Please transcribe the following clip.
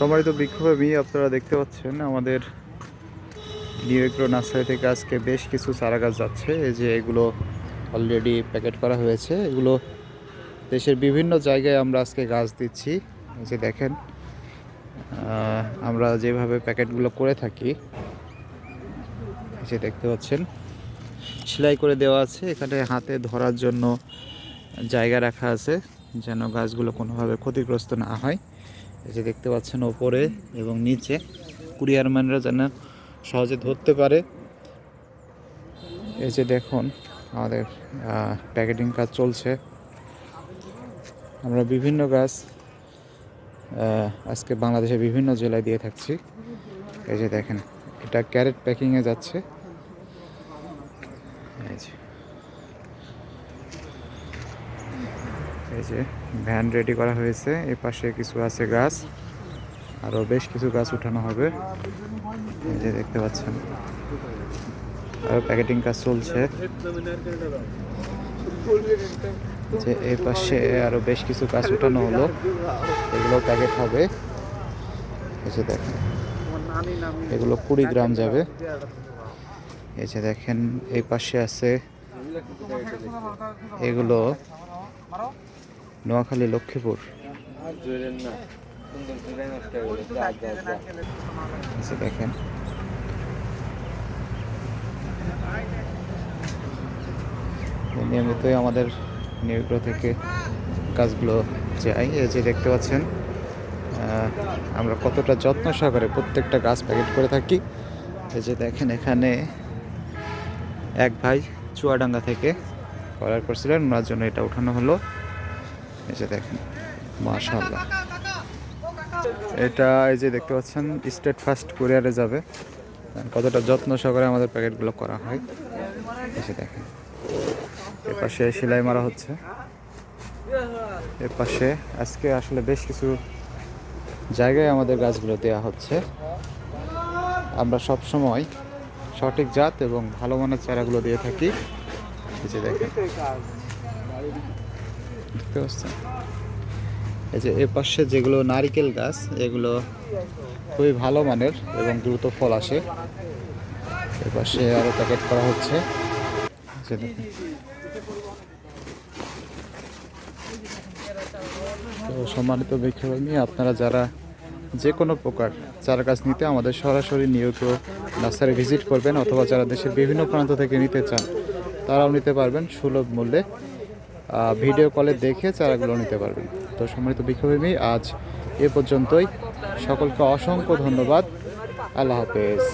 সম্মানিত বিক্ষোভী, আপনারা দেখতে পাচ্ছেন আমাদের নিউ নার্সারি থেকে আজকে বেশ কিছু চারা গাছ যাচ্ছে। এই যে এগুলো অলরেডি প্যাকেট করা হয়েছে। এগুলো দেশের বিভিন্ন জায়গায় আমরা আজকে গাছ দিচ্ছি। এই যে দেখেন আমরা যেভাবে প্যাকেটগুলো করে থাকি যে দেখতে পাচ্ছেন, সেলাই করে দেওয়া আছে। এখানে হাতে ধরার জন্য জায়গা রাখা আছে। যেন গাছগুলো কোনোভাবে ক্ষতিগ্রস্ত না হয়। এই যে দেখতে পাচ্ছেন ওপরে এবং নিচে কুরিয়ারম্যানরা যেন সহজে ধরতে পারে। এই যে দেখুন, আমাদের প্যাকেটিং কাজ চলছে। আমরা বিভিন্ন গাছ আজকে বাংলাদেশের বিভিন্ন জেলায় দিয়ে থাকছি। এই যে দেখেন, এটা ক্যারেট প্যাকিংয়ে যাচ্ছে। এই যে। এই যে ভ্যান রেডি করা হয়েছে, এ পাশে কিছু আছে গাছ আরও বেশ কিছু গাছ উঠানো হবে। এই যে দেখতে পাচ্ছেন আরও প্যাকেটিং কাজ চলছে। যে এই পাশে আরও বেশ কিছু গাছ উঠানো হলো, এগুলো প্যাকেট হবে। এই যে দেখেন, এগুলো কুড়ি গ্রাম যাবে। এই যে দেখেন এই পাশে আছে এগুলো নোয়াখালী, লক্ষ্মীপুর। দেখেন। নিয়মিতই আমাদের নিউগ্রহ থেকে গাছগুলো যাই এই যে দেখতে পাচ্ছেন আমরা কতটা যত্ন সহকারে প্রত্যেকটা গাছ প্যাকেট করে থাকি। এই যে দেখেন এখানে এক ভাই চুয়াডাঙ্গা থেকে অর্ডার করছিলেন। ওনার জন্য এটা উঠানো হলো। এই যে দেখেন, মাশাআল্লাহ। এটা এই যে দেখতে পাচ্ছেন স্টেট ফার্স্ট কুরিয়ারে যাবে কতটা যত্ন সহকারে আমাদের প্যাকেটগুলো করা হয়। এসে দেখেন, এর পাশে সেলাই মারা হচ্ছে। এর পাশে আজকে আসলে বেশ কিছু জায়গায় আমাদের গাছগুলো দেওয়া হচ্ছে। আমরা সব সময় সঠিক জাত এবং ভালো মানের চারাগুলো দিয়ে থাকি। যে দেখেন দেখতে পাচ্ছেন? এই যে এ পাশে যেগুলো নারিকেল গাছ, এগুলো খুবই ভালো মানের এবং দ্রুত ফল আসে। এ পাশে আরও প্যাকেট করা হচ্ছে। তো সম্মানিত বিক্ষোভী আপনারা যারা যে কোনো প্রকার চারা গাছ নিতে আমাদের সরাসরি নিয়ত নার্সারি ভিজিট করবেন, অথবা যারা দেশের বিভিন্ন প্রান্ত থেকে নিতে চান, তারাও নিতে পারবেন সুলভ মূল্যে ভিডিও কলে দেখে চারাগুলো নিতে পারবেন। তো সম্মানিত বিক্ষোভী আজ এ পর্যন্তই। সকলকে অসংখ্য ধন্যবাদ। আল্লাহ হাফেজ।